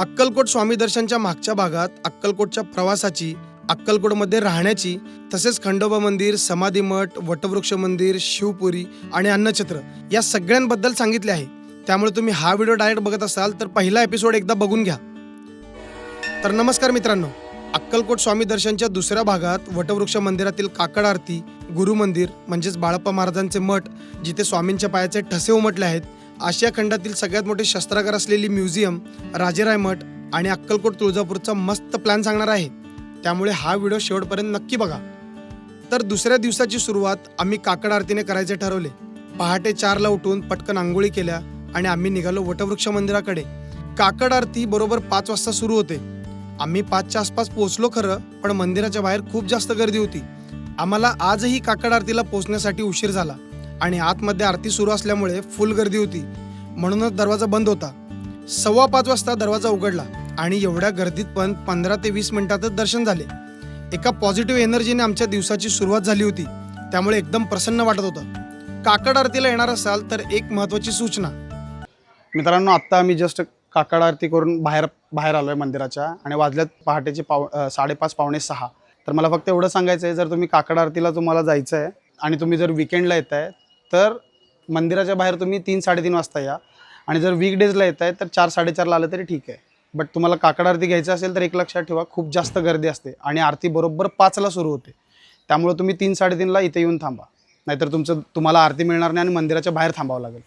अक्कलकोट स्वामी दर्शनच्या मागच्या भागात अक्कलकोटच्या प्रवासाची अक्कलकोटमध्ये राहण्याची तसेच खंडोबा मंदिर समाधी मठ वटवृक्ष मंदिर शिवपुरी आणि अन्नछत्र या सगळ्यांबद्दल सांगितले आहे. त्यामुळे तुम्ही हा व्हिडिओ डायरेक्ट बघत असाल तर पहिला एपिसोड एकदा बघून घ्या. तर नमस्कार मित्रांनो अक्कलकोट स्वामी दर्शनच्या दुसऱ्या भागात वटवृक्ष मंदिरातील काकड आरती गुरु मंदिर म्हणजेच बाळप्पा महाराजांचे मठ जिथे स्वामींच्या पायाचे ठसे उमटले आहेत आशिया खंडातील सगळ्यात मोठे शस्त्रागार असलेली म्युझियम राजेराय मठ आणि अक्कलकोट तुळजापूरचा मस्त प्लॅन सांगणार आहे. त्यामुळे हा व्हिडिओ शेवटपर्यंत नक्की बघा. तर दुसऱ्या दिवसाची सुरुवात आम्ही काकड आरतीने करायचे ठरवले. पहाटे चारला उठून पटकन आंघोळी केल्या आणि आम्ही निघालो वटवृक्ष मंदिराकडे. काकड आरती बरोबर पाच वाजता सुरू होते. आम्ही पाचच्या आसपास पोहोचलो खरं पण मंदिराच्या बाहेर खूप जास्त गर्दी होती. आम्हाला आजही काकड आरतीला पोहोचण्यासाठी उशीर झाला. आणि आतमध्ये आरती सुरू असल्यामुळे फुल गर्दी होती. म्हणूनच दरवाजा बंद होता. सव्वा पाच वाजता दरवाजा उघडला आणि एवढ्या गर्दीत पण पंधरा ते वीस मिनिटातच दर्शन झाले. एका पॉझिटिव्ह एनर्जीने आमच्या दिवसाची सुरुवात झाली होती. त्यामुळे एकदम प्रसन्न वाटत होतं. काकड आरतीला येणार असाल तर एक महत्त्वाची सूचना. मित्रांनो आत्ता आम्ही जस्ट काकड आरती करून बाहेर बाहेर आलो आहे मंदिराच्या आणि वाजल्यात पहाटेचे पाव साडेपाच पावणे सहा. तर मला फक्त एवढं सांगायचं आहे जर तुम्ही काकड आरतीला तुम्हाला जायचं आहे आणि तुम्ही जर विकेंडला येत आहे तर मंदिराच्या बाहेर तुम्ही तीन साडेतीन वाजता या. आणि जर वीकडेजला येत आहे तर चार साडेचारला आलं तरी ठीक आहे. बट तुम्हाला काकड आरती घ्यायचं असेल तर एक लक्षात ठेवा खूप जास्त गर्दी असते. आणि आरती बरोबर पाचला सुरू होते. त्यामुळे तुम्ही तीन साडेतीनला इथे येऊन थांबा. नाहीतर तुमचं तुम्हाला आरती मिळणार नाही आणि मंदिराच्या बाहेर थांबावं लागेल.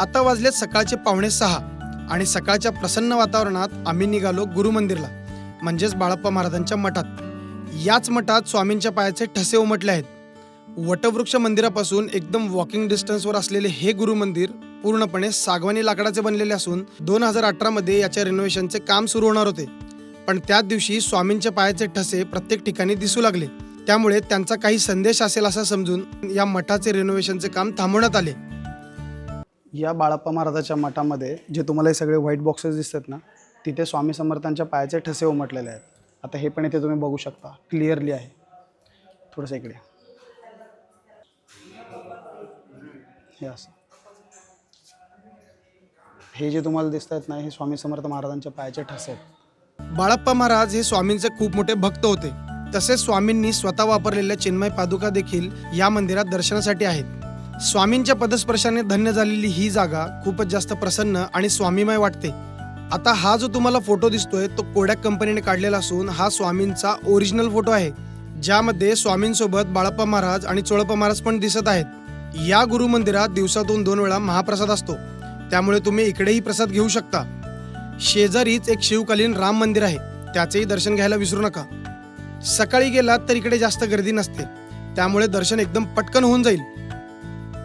आता वाजलेत सकाळचे पावणे सहा. आणि सकाळच्या प्रसन्न वातावरणात आम्ही निघालो गुरुमंदिरला म्हणजेच बाळप्पा महाराजांच्या मठात. याच मठात स्वामींच्या पायाचे ठसे उमटले आहेत. वटवृक्ष मंदिरापासून एकदम वॉकिंग डिस्टन्सवर असलेले हे गुरु मंदिर पूर्णपणे सागवानी लाकडाचे बनलेले असून दोन हजार अठरामध्ये याच्या रिनोव्हेशनचे काम सुरू होणार होते. पण त्याच दिवशी स्वामींच्या पायाचे ठसे प्रत्येक ठिकाणी दिसू लागले. त्यामुळे त्यांचा काही संदेश असेल असं समजून या मठाचे रिनोव्हेशनचे काम थांबवण्यात आले. या बाळप्पा महाराजाच्या मठामध्ये जे तुम्हाला हे सगळे व्हाईट बॉक्सेस दिसतात ना तिथे स्वामी समर्थांच्या पायाचे ठसे उमटलेले आहेत. आता हे पण इथे तुम्ही बघू शकता क्लिअरली आहे. थोडंसं इकडे हे असं. हे जे तुम्हाला दिसत आहेत ना हे स्वामी समर्थ महाराजांच्या पायाचे ठसे आहेत. बाळप्पा महाराज हे स्वामींचे खूप मोठे भक्त होते. तसेच स्वामींनी स्वतः वापरलेल्या चिन्मय पादुका देखील या मंदिरात दर्शनासाठी आहेत. स्वामींच्या पदस्पर्शाने धन्य झालेली ही जागा खूपच जास्त प्रसन्न आणि स्वामीमय वाटते. आता हा जो तुम्हाला फोटो दिसतोय तो कोडॅक कंपनीने काढलेला असून हा स्वामींचा ओरिजिनल फोटो आहे. ज्यामध्ये स्वामींसोबत बाळप्पा महाराज आणि चोळप्पा महाराज पण दिसत आहेत. या गुरु मंदिरात दिवसातून दोन वेळा महाप्रसाद असतो. त्यामुळे तुम्ही इकडेही प्रसाद घेऊ शकता. शेजारीच एक शिवकालीन राम मंदिर आहे. त्याचेही दर्शन घ्यायला विसरू नका. सकाळी गेलात तर इकडे जास्त गर्दी नसते. त्यामुळे दर्शन एकदम पटकन होऊन जाईल.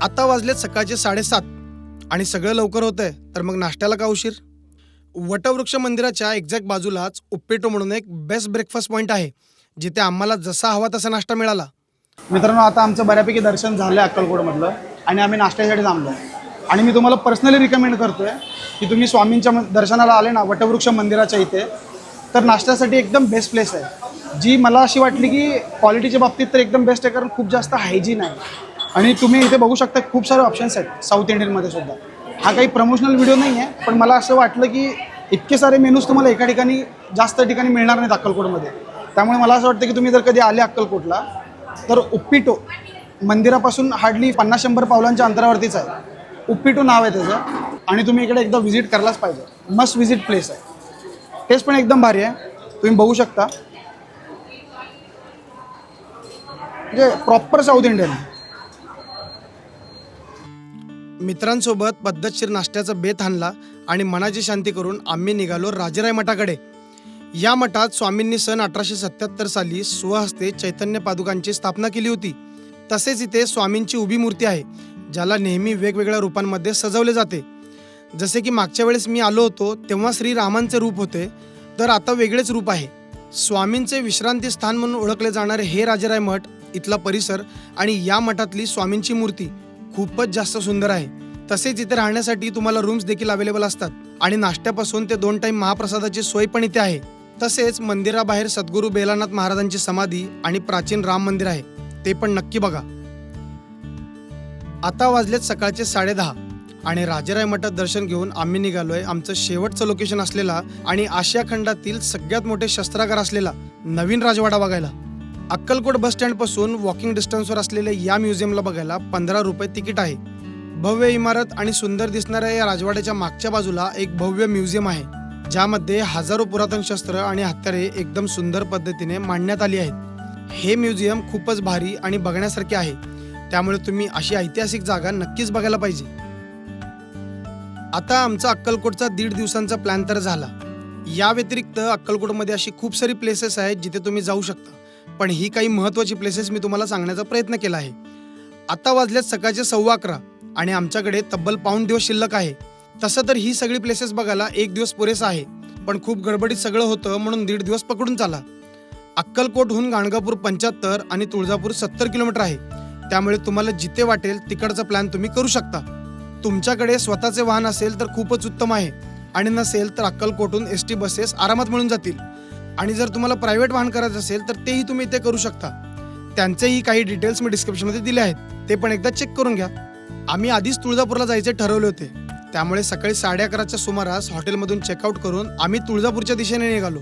आता वाजलेत सकाळचे साडेसात. आणि सगळं लवकर होतंय. तर मग नाश्त्याला का उशीर? वटवृक्ष मंदिराच्या एक्झॅक्ट बाजूलाच उप्पेटो म्हणून एक बेस्ट ब्रेकफास्ट पॉईंट आहे. जिथे आम्हाला जसा हवा तसा नाश्ता मिळाला. मित्रांनो आता आमचं बऱ्यापैकी दर्शन झालं आहे अक्कलकोटमधलं आणि आम्ही नाश्त्यासाठी थांबलो आणि मी तुम्हाला पर्सनली रिकमेंड करतो आहे की तुम्ही स्वामींच्या म- दर्शनाला आले ना वटवृक्ष मंदिराच्या इथे तर नाश्त्यासाठी एकदम बेस्ट प्लेस आहे. जी मला अशी वाटली की क्वालिटीच्या बाबतीत तर एकदम बेस्ट आहे कारण खूप जास्त हायजीन आहे. आणि तुम्ही इथे बघू शकता खूप सारे ऑप्शन्स आहेत साऊथ इंडियनमध्ये सुद्धा. हा काही प्रमोशनल व्हिडिओ नाही आहे पण मला असं वाटलं की इतके सारे मेनूज तुम्हाला एका ठिकाणी जास्त ठिकाणी मिळणार नाहीत अक्कलकोटमध्ये. त्यामुळे मला असं वाटतं की तुम्ही जर कधी आले अक्कलकोटला तर उप्पिटो मंदिरापासून हार्डली पन्नास शंभर पावलांच्या अंतरावरतीच आहे. उप्पिटो नाव आहे त्याचं. आणि तुम्ही इकडे एकदा व्हिजिट करायलाच पाहिजे. मस्ट व्हिजिट प्लेस आहे. टेस्ट पण एकदम भारी आहे. तुम्ही बघू शकता. म्हणजे प्रॉपर साऊथ इंडियन मित्रांसोबत पद्धतशीर नाश्त्याचा बेत आणला आणि मनाची शांती करून आम्ही निघालो राजेराय मठाकडे या मठात स्वामींनी सन अठराशे सत्याहत्तर साली स्वहस्ते चैतन्य पादुकांची स्थापना केली होती. तसेच इथे स्वामींची उभी मूर्ती आहे ज्याला नेहमी वेगवेगळ्या रूपांमध्ये सजवले जाते. जसे की मागच्या वेळेस मी आलो होतो तेव्हा श्रीरामांचे रूप होते तर आता वेगळेच रूप आहे. स्वामींचे विश्रांती स्थान म्हणून ओळखले जाणारे हे राजेराय मठ इथला परिसर आणि या मठातली स्वामींची मूर्ती खूपच जास्त सुंदर आहे. तसेच इथे राहण्यासाठी तुम्हाला रूम्स देखील अवेलेबल असतात आणि नाश्त्यापासून ते दोन टाईम महाप्रसादाची सोय पण इथे आहे. तसेच मंदिराबाहेर सद्गुरू बेलानाथ महाराजांची समाधी आणि प्राचीन राम मंदिर आहे ते पण नक्की बघा. आता वाजलेत सकाळचे साडेदहा आणि राजेराय मठात दर्शन घेऊन आम्ही निघालोय आमचं शेवटचं लोकेशन असलेला आणि आशिया खंडातील सगळ्यात मोठे शस्त्रागार असलेला नवीन राजवाडा बघायला. अक्कलकोट बस स्टँडपासून वॉकिंग डिस्टन्सवर असलेल्या या म्युझियमला बघायला पंधरा रुपये तिकीट आहे. भव्य इमारत आणि सुंदर दिसणाऱ्या या राजवाड्याच्या मागच्या बाजूला एक भव्य म्युझियम आहे. ज्यामध्ये हजारो पुरातन शस्त्र आणि हत्यारे एकदम सुंदर पद्धतीने मांडण्यात आली आहेत. हे म्युझियम खूपच भारी आणि बघण्यासारखे आहे. त्यामुळे तुम्ही अशी ऐतिहासिक जागा नक्कीच बघायला पाहिजे. आता आमचा अक्कलकोटचा दीड दिवसांचा प्लॅन तर झाला. या व्यतिरिक्त अक्कलकोटमध्ये अशी खूप सारी प्लेसेस आहेत जिथे तुम्ही जाऊ शकता. पण ही काही महत्त्वाची प्लेसेस मी तुम्हाला सांगण्याचा प्रयत्न केला आहे. आता वाजल्यात सकाळचे सव्वा अकरा आणि आमच्याकडे तब्बल पाऊण दिवस शिल्लक आहे. तसं तर ही सगळी प्लेसेस बघायला एक दिवस पुरेसा आहे. पण खूप गडबडीत सगळं होतं म्हणून दीड दिवस पकडून चाला. अक्कलकोटहून गाणगापूर पंच्याहत्तर आणि तुळजापूर सत्तर किलोमीटर आहे. त्यामुळे तुम्हाला जिथे वाटेल तिकडचा प्लॅन तुम्ही करू शकता. तुमच्याकडे स्वतःचे वाहन असेल तर खूपच उत्तम आहे. आणि नसेल तर अक्कलकोटहून एस टी बसेस आरामात मिळून जातील. आणि जर तुम्हाला प्रायव्हेट वाहन करायचं असेल तर तेही तुम्ही इथे करू शकता. त्यांचेही काही डिटेल्स मी डिस्क्रिप्शनमध्ये दिले आहेत. ते पण एकदा चेक करून घ्या. आम्ही आधीच तुळजापूरला जायचे ठरवले होते. त्यामुळे सकाळी साडे अकराच्या सुमारास हॉटेलमधून चेकआउट करून आम्ही तुळजापूरच्या दिशेने निघालो.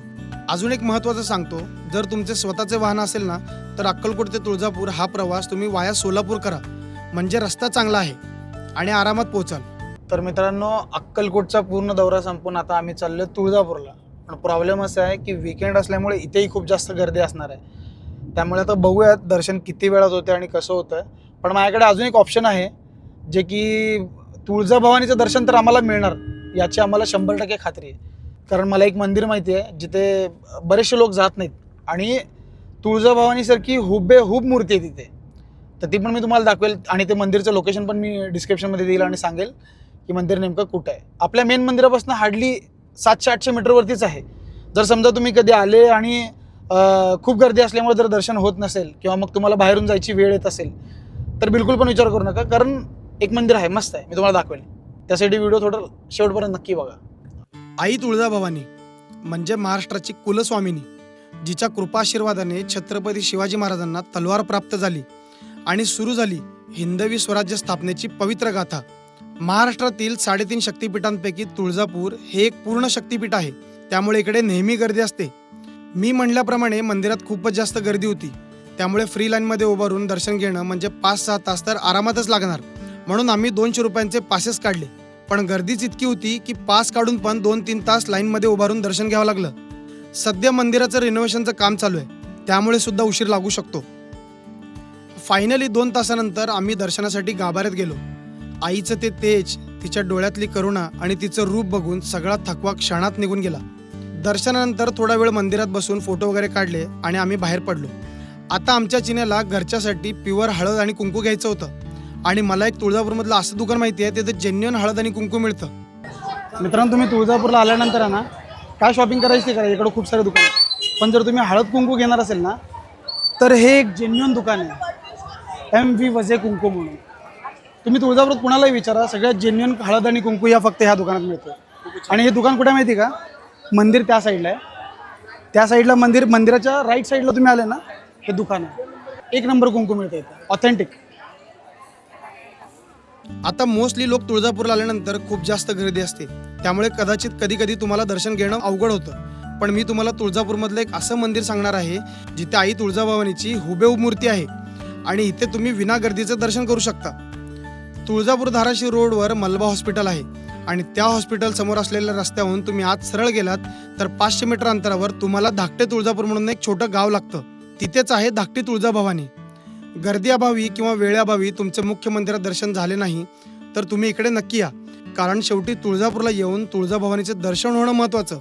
अजून एक महत्त्वाचं सांगतो जर तुमचे स्वतःचे वाहन असेल ना तर अक्कलकोट ते तुळजापूर हा प्रवास तुम्ही वाया सोलापूर करा. म्हणजे रस्ता चांगला आहे आणि आरामात पोहोचाल. तर मित्रांनो अक्कलकोटचा पूर्ण दौरा संपून आता आम्ही चाललो तुळजापूरला. पण प्रॉब्लेम असा आहे की विकेंड असल्यामुळे इथेही खूप जास्त गर्दी असणार आहे. त्यामुळे आता बघूयात दर्शन किती वेळात होते आणि कसं होतं पण माझ्याकडे अजून एक ऑप्शन आहे जे की तुळजाभवानीचं दर्शन तर आम्हाला मिळणार. याची आम्हाला शंभर टक्के खात्री आहे. कारण मला एक मंदिर माहिती आहे जिथे बरेचसे लोक जात नाहीत. आणि तुळजाभवानीसारखी हुबेहूब मूर्ती आहे तिथे. तर ती पण मी तुम्हाला दाखवेल आणि ते मंदिरचं लोकेशन पण मी डिस्क्रिप्शनमध्ये देईल आणि सांगेल की मंदिर नेमकं कुठं आहे. आपल्या मेन मंदिरापासून हार्डली सातशे आठशे मीटरवरतीच आहे. जर समजा तुम्ही कधी आले आणि खूप गर्दी असल्यामुळे जर दर्शन होत नसेल किंवा मग तुम्हाला बाहेरून जायची वेळ येत असेल तर बिलकुल पण विचार करू नका. कारण एक मंदिर आहे मस्त आहे. मी तुम्हाला दाखवेल. त्यासाठी व्हिडिओ थोडं शेवटपर्यंत नक्की बघा. आई तुळजाभवानी म्हणजे महाराष्ट्राची कुलस्वामिनी जिच्या कृपाशीर्वादाने छत्रपती शिवाजी महाराजांना तलवार प्राप्त झाली आणि सुरू झाली हिंदवी स्वराज्य स्थापनेची पवित्र गाथा. महाराष्ट्रातील साडेतीन शक्तिपीठांपैकी तुळजापूर हे एक पूर्ण शक्तिपीठ आहे. त्यामुळे इकडे नेहमी गर्दी असते. मी म्हणल्याप्रमाणे मंदिरात खूपच जास्त गर्दी होती. त्यामुळे फ्री लाईनमध्ये उभारून दर्शन घेणं म्हणजे पाच सहा तास तर आरामातच लागणार. म्हणून आम्ही दोनशे रुपयांचे पासेस काढले. पण गर्दीच इतकी होती की पास काढून पण दोन तीन तास लाईनमध्ये उभारून दर्शन घ्यावं लागलं. सध्या मंदिराचं रिनोव्हेशनचं काम चालू आहे. त्यामुळे सुद्धा उशीर लागू शकतो. फायनली दोन तासानंतर आम्ही दर्शनासाठी गाभाऱ्यात गेलो. आईचं ते तेज तिच्या डोळ्यातली करुणा आणि तिचं रूप बघून सगळा थकवा क्षणात निघून गेला. दर्शनानंतर थोडा वेळ मंदिरात बसून फोटो वगैरे काढले आणि आम्ही बाहेर पडलो. आता आमच्या चिन्याला घरच्यासाठी प्युअर हळद आणि कुंकू घ्यायचं होतं. आणि मला एक तुळजापूरमधलं असं दुकान माहिती आहे तिथे जेन्युअन हळद आणि कुंकू मिळतं. मित्रांनो तुम्ही तुळजापूरला आल्यानंतर आहे ना काय शॉपिंग करायची ते करा इकडं खूप सारे दुकान आहेत. पण जर तुम्ही हळद कुंकू घेणार असेल ना तर हे एक जेन्युअन दुकान आहे. एम व्ही वजे कुंकू म्हणून. तुम्ही तुळजापूरात कुणालाही विचारा सगळ्यात जेन्युअन हळद आणि कुंकू या फक्त ह्या दुकानात मिळतं आणि हे दुकान कुठे माहिती आहे का? मंदिर त्या साईडला आहे. त्या साईडला मंदिर मंदिराच्या राईट साईडला तुम्ही आले ना हे दुकान आहे. एक नंबर कुंकू मिळतं इथं. ऑथेंटिक आता मोस्टली लोक तुळजापूरला आल्यानंतर खूप जास्त गर्दी असते. त्यामुळे कदाचित कधी कधी तुम्हाला दर्शन घेणं अवघड होतं. पण मी तुम्हाला तुळजापूरमधलं एक असं मंदिर सांगणार आहे जिथे आई तुळजाभवानीची हुबेहूब मूर्ती आहे. आणि इथे तुम्ही विना गर्दीचं दर्शन करू शकता. तुळजापूर धाराशिव रोडवर मलबा हॉस्पिटल आहे. आणि त्या हॉस्पिटल समोर असलेल्या रस्त्याहून तुम्ही आज सरळ गेलात तर पाचशे मीटर अंतरावर तुम्हाला धाकटे तुळजापूर म्हणून एक छोटं गाव लागतं. तिथेच आहे धाकटी तुळजाभवानी. गर्दी अभावी किंवा वेळेअभावी तुमचं मुख्य मंदिरात दर्शन झाले नाही तर तुम्ही इकडे नक्की या. कारण शेवटी तुळजापूरला येऊन तुळजाभवानीचे दर्शन होणं महत्त्वाचं.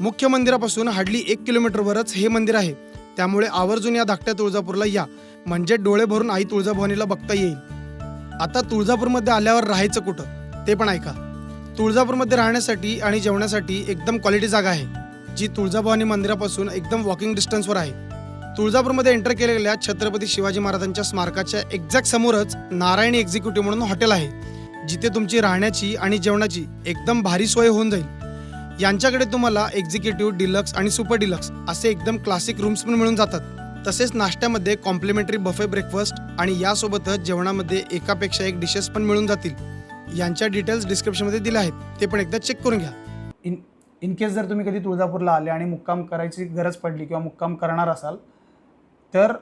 मुख्य मंदिरापासून हार्डली एक किलोमीटरवरच हे मंदिर आहे. त्यामुळे आवर्जून या धाकट्या तुळजापूरला या. म्हणजे डोळे भरून आई तुळजाभवानीला बघता येईल. आता तुळजापूरमध्ये आल्यावर राहायचं कुठं? ते पण ऐका. तुळजापूरमध्ये राहण्यासाठी आणि जेवणासाठी एकदम क्वालिटी जागा आहे. जी तुळजाभवानी मंदिरापासून एकदम वॉकिंग डिस्टन्सवर आहे. तुळजापूरमध्ये एंटर केलेल्या छत्रपती शिवाजी महाराजांच्या स्मारकाच्या एक्झॅक्ट समोरच नारायणी एक्झिक्युटिव्ह म्हणून हॉटेल आहे. जिथे तुमची राहण्याची आणि जेवणाची एकदम भारी सोय होऊन जाईल. यांच्याकडे तुम्हाला एक्झिक्युटिव्ह डिलक्स आणि सुपर डिलक्स असे एकदम क्लासिक रूम्स पण मिळून जातात. तसेच नाश्त्यामध्ये कॉम्प्लिमेंटरी बफे ब्रेकफास्ट आणि यासोबतच जेवणामध्ये एकापेक्षा एक डिशेस पण मिळून जातील. यांच्या डिटेल्स डिस्क्रिप्शनमध्ये दिल्या आहेत. ते पण एकदा चेक करून घ्या. इन इन केस जर तुम्ही कधी तुळजापूरला आले आणि मुक्काम करायची गरज पडली किंवा मुक्काम करणार असाल तर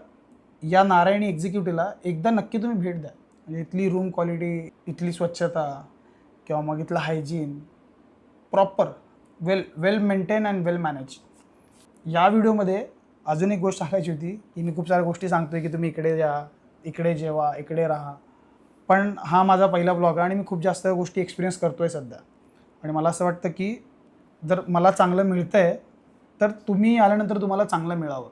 या नारायणी एक्झिक्युटिव्हला एकदा नक्की तुम्ही भेट द्या. म्हणजे इथली रूम क्वालिटी इथली स्वच्छता किंवा मग इथलं hygiene proper well well maintain and well manage या व्हिडिओमध्ये अजून एक गोष्ट सांगायची होती की मी खूप साऱ्या गोष्टी सांगतोय की तुम्ही इकडे जा इकडे जेवा इकडे राहा. पण हा माझा पहिला ब्लॉग आहे आणि मी खूप जास्त गोष्टी एक्सपिरियन्स करतो आहे सध्या. आणि मला असं वाटतं की जर मला चांगलं मिळतं आहे तर तुम्ही आल्यानंतर तुम्हाला चांगलं मिळावं.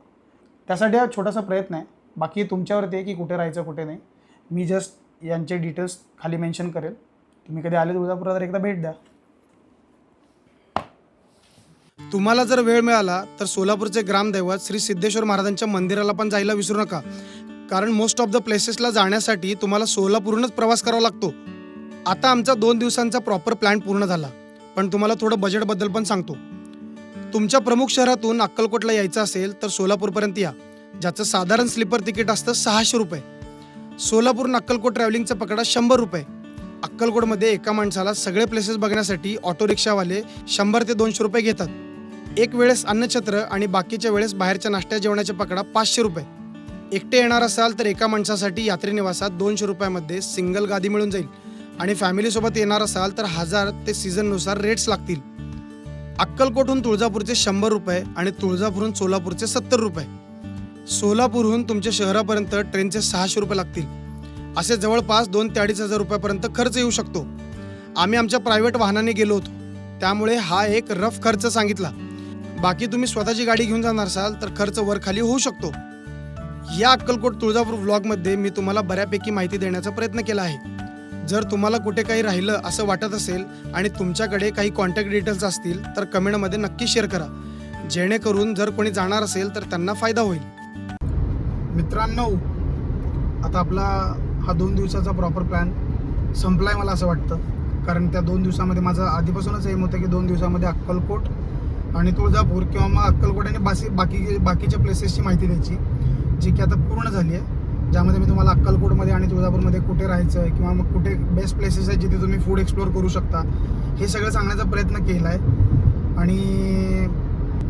त्यासाठी हा छोटासा प्रयत्न आहे. बाकी तुमच्यावरती आहे की कुठे राहायचं कुठे नाही. मी जस्ट यांचे डिटेल्स खाली मेन्शन करेल. तुम्ही कधी आले तुळजापूरला तर एकदा भेट द्या. तुम्हाला जर वेळ मिळाला तर सोलापूरचे ग्रामदैवत श्री सिद्धेश्वर महाराजांच्या मंदिराला पण जायला विसरू नका. कारण मोस्ट ऑफ द प्लेसेसला जाण्यासाठी तुम्हाला सोलापूरूनच प्रवास करावा लागतो. आता आमचा दोन दिवसांचा प्रॉपर प्लॅन पूर्ण झाला. पण तुम्हाला थोडं बजेटबद्दल पण सांगतो. तुमच्या प्रमुख शहरातून अक्कलकोटला यायचं असेल तर सोलापूरपर्यंत या ज्याचं साधारण स्लीपर तिकीट असतं सहाशे रुपये. सोलापूर अक्कलकोट ट्रॅव्हलिंगचं पकडा शंभर रुपये. अक्कलकोटमध्ये एका माणसाला सगळे प्लेसेस बघण्यासाठी ऑटो रिक्षावाले शंभर ते दोनशे रुपये घेतात. एक वेळेस अन्नछत्र आणि बाकीच्या वेळेस बाहेरच्या नाश्त्या जेवणाचे पकडा पाचशे रुपये. एकटे येणार असाल तर एका माणसासाठी यात्रेनिवासात दोनशे रुपयामध्ये सिंगल गादी मिळून जाईल. आणि फॅमिलीसोबत येणार असाल तर हजार ते सीझननुसार रेट्स लागतील. अक्कलकोटहून तुळजापूरचे शंभर रुपये आणि तुळजापूरहून सोलापूरचे सत्तर रुपये. सोलापूरहून तुमच्या शहरापर्यंत ट्रेनचे सहाशे रुपये लागतील. असे जवळपास दोन ते अडीच हजार रुपयापर्यंत खर्च येऊ शकतो. आम्ही आमच्या प्रायव्हेट वाहनाने गेलो होतो. त्यामुळे हा एक रफ खर्च सांगितला. बाकी तुम्ही स्वतःची गाडी घेऊन जाणार असाल तर खर्च वर खाली होऊ शकतो. या अक्कलकोट तुळजापूर व्लॉगमध्ये मी तुम्हाला बऱ्यापैकी माहिती देण्याचा प्रयत्न केला आहे. जर तुम्हाला कुठे काही राहिलं असं वाटत असेल आणि तुमच्याकडे काही कॉन्टॅक्ट डिटेल्स असतील तर कमेंटमध्ये नक्की शेअर करा. जेणेकरून जर कोणी जाणार असेल तर त्यांना फायदा होईल. मित्रांनो आता आपला हा दोन दिवसाचा प्रॉपर प्लॅन संपला आहे मला असं वाटतं. कारण त्या दोन दिवसामध्ये माझं आधीपासूनच एम होतं की दोन दिवसामध्ये अक्कलकोट आणि तुळजापूर किंवा मग अक्कलकोट आणि बासी बाकी बाकीच्या प्लेसेसची माहिती द्यायची जी की आता पूर्ण झाली आहे. ज्यामध्ये मी तुम्हाला अक्कलकोटमध्ये आणि तुळजापूरमध्ये कुठे राहायचं आहे किंवा मग कुठे बेस्ट प्लेसेस आहेत जिथे तुम्ही फूड एक्सप्लोअर करू शकता हे सगळं सांगण्याचा प्रयत्न केला आहे आणि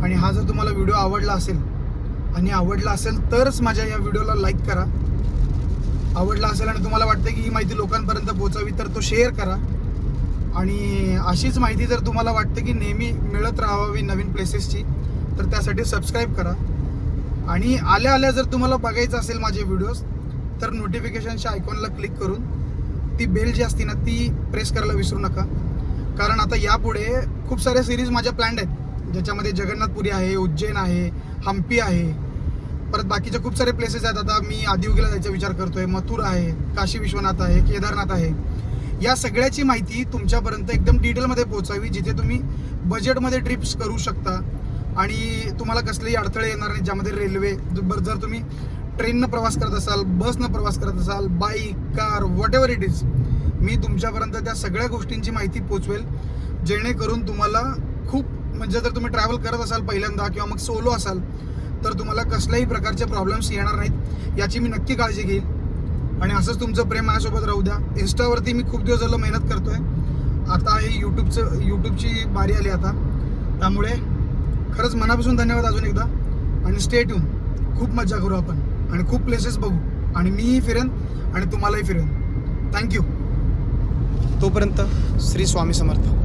आणि हा जर तुम्हाला व्हिडिओ आवडला असेल आणि आवडला असेल तरच माझ्या या व्हिडिओला लाईक करा. आवडला असेल आणि तुम्हाला वाटतं की ही माहिती लोकांपर्यंत पोहोचावी तर तो शेअर करा. आणि अशीच माहिती जर तुम्हाला वाटतं की नेहमी मिळत राहावी नवीन प्लेसेसची तर त्यासाठी सबस्क्राईब करा. आणि आल्या आल्या जर तुम्हाला बघायचं असेल माझे व्हिडिओज तर नोटिफिकेशनच्या आयकॉनला क्लिक करून ती बेल जी असते ना ती प्रेस करायला विसरू नका. कारण आता यापुढे खूप साऱ्या सिरीज माझ्या प्लॅन्ड आहेत. ज्याच्यामध्ये जगन्नाथपुरी आहे उज्जैन आहे हम्पी आहे. परत बाकीचे खूप सारे प्लेसेस आहेत. आता मी आदियोगीला जायचा विचार करतोय. मथुर आहे काशी विश्वनाथ आहे केदारनाथ आहे. या सगळ्याची माहिती तुमच्यापर्यंत एकदम डिटेलमध्ये पोहोचावी जिथे तुम्ही बजेटमध्ये ट्रिप्स करू शकता. आणि तुम्हाला कसलेही अडथळे येणार नाही ज्यामध्ये रेल्वे बर- जर तुम्ही ट्रेननं प्रवास करत असाल बसनं प्रवास करत असाल bike car whatever it is मी तुमच्यापर्यंत त्या सगळ्या गोष्टींची माहिती पोचवेल जेणेकरून तुम्हाला खूप म्हणजे जर तुम्ही ट्रॅव्हल करत असाल पहिल्यांदा किंवा मग सोलो असाल तर तुम्हाला कसल्याही प्रकारचे प्रॉब्लेम्स येणार नाहीत याची मी नक्की काळजी घेईल. आणि असंच तुमचं प्रेम माझ्यासोबत राहू द्या. इन्स्टावरती मी खूप दिवस झालं मेहनत करतोय. आता हे यूट्यूबचं यूट्यूबची बारी आली आता. त्यामुळे खरंच मनापासून धन्यवाद अजून एकदा. आणि स्टेट येऊन खूप मजा करू आपण. आणि खूप प्लेसेस बघू. आणि मीही फिरेन आणि तुम्हालाही फिरेन. थँक्यू तोपर्यंत श्री स्वामी समर्थ.